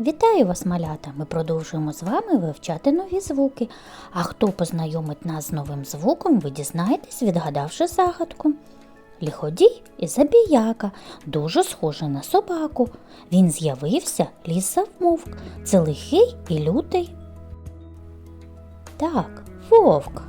Вітаю вас, малята! Ми продовжуємо з вами вивчати нові звуки. А хто познайомить нас з новим звуком, ви дізнаєтесь, відгадавши загадку. Ліходій і забіяка, дуже схожий на собаку. Він з'явився, ліс завмовк. Це лихий і лютий. Так, вовк.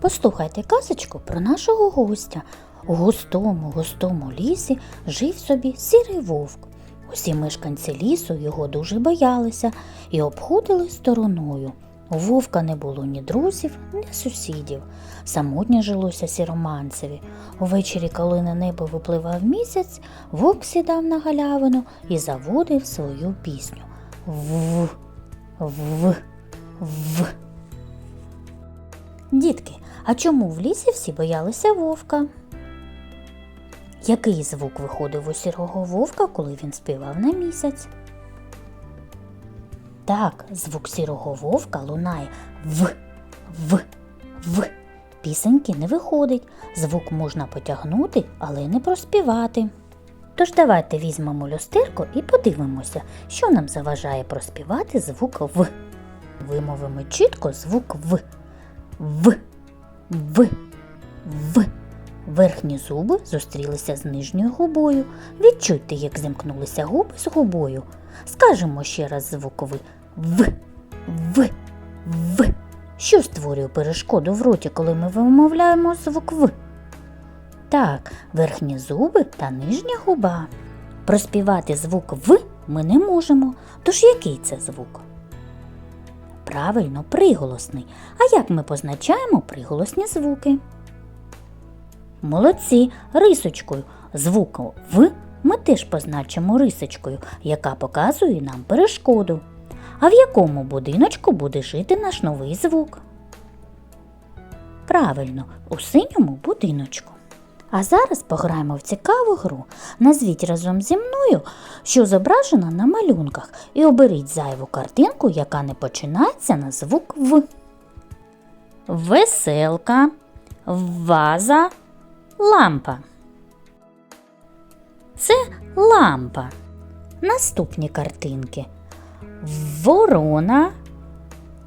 Послухайте казочку про нашого гостя. У густому, густому лісі жив собі сірий вовк. Усі мешканці лісу його дуже боялися і обходили стороною. У вовка не було ні друзів, ні сусідів. Самотньо жилося сіроманцеві. Увечері, коли на небо випливав місяць, вовк сідав на галявину і заводив свою пісню. В, в, в. Дітки, а чому в лісі всі боялися вовка? Який звук виходив у сірого вовка, коли він співав на місяць? Так, звук сірого вовка лунає в, в, в. Пісеньки не виходить. Звук можна потягнути, але не проспівати. Тож давайте візьмемо люстерку і подивимося, що нам заважає проспівати звук в. Вимовимо чітко звук в. В, в, в. Верхні зуби зустрілися з нижньою губою. Відчуйте, як зімкнулися губи з губою. Скажемо ще раз звук ви. В, в, в. Що створює перешкоду в роті, коли ми вимовляємо звук В? Так, верхні зуби та нижня губа. Проспівати звук В ми не можемо. Тож який це звук? Правильно, приголосний. А як ми позначаємо приголосні звуки? Молодці, рисочкою. Звук В ми теж позначимо рисочкою, яка показує нам перешкоду. А в якому будиночку буде жити наш новий звук? Правильно, у синьому будиночку. А зараз пограємо в цікаву гру. Назвіть разом зі мною, що зображено на малюнках, і оберіть зайву картинку, яка не починається на звук В. Веселка, ваза, лампа. Це лампа. Наступні картинки. Ворона,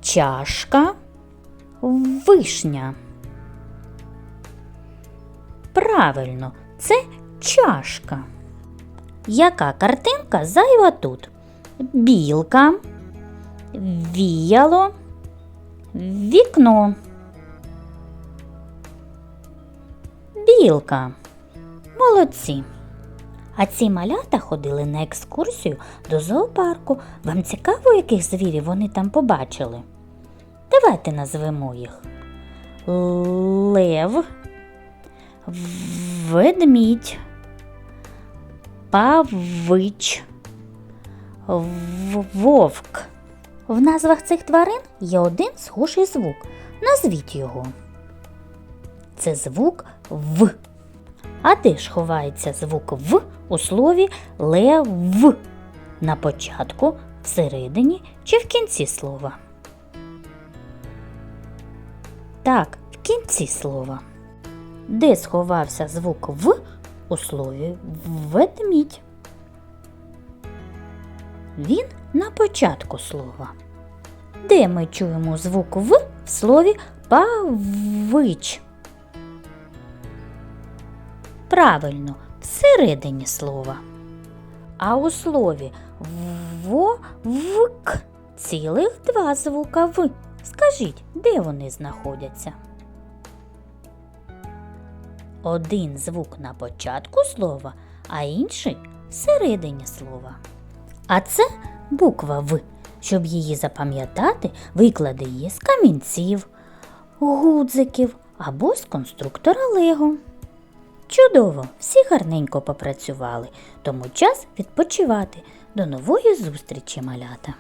чашка, вишня. Правильно, це чашка. Яка картинка зайва тут? Білка, віяло, вікно. Білка. Молодці. А ці малята ходили на екскурсію до зоопарку. Вам цікаво, яких звірів вони там побачили? Давайте назвемо їх. Лев, ведмідь, павич, вовк. В назвах цих тварин є один схожий звук. Назвіть його. Це звук В. А де ж ховається звук В у слові лев? На початку, всередині чи в кінці слова? Так, в кінці слова. Де сховався звук В у слові ведмідь? Він на початку слова. Де ми чуємо звук В в слові павич? Правильно, всередині слова. А у слові вовк цілих два звука В. Скажіть, де вони знаходяться? Один звук на початку слова, а інший всередині слова. А це буква В. Щоб її запам'ятати, виклади її з камінців, гудзиків або з конструктора Лего. Чудово! Всі гарненько попрацювали, тому час відпочивати. До нової зустрічі, малята!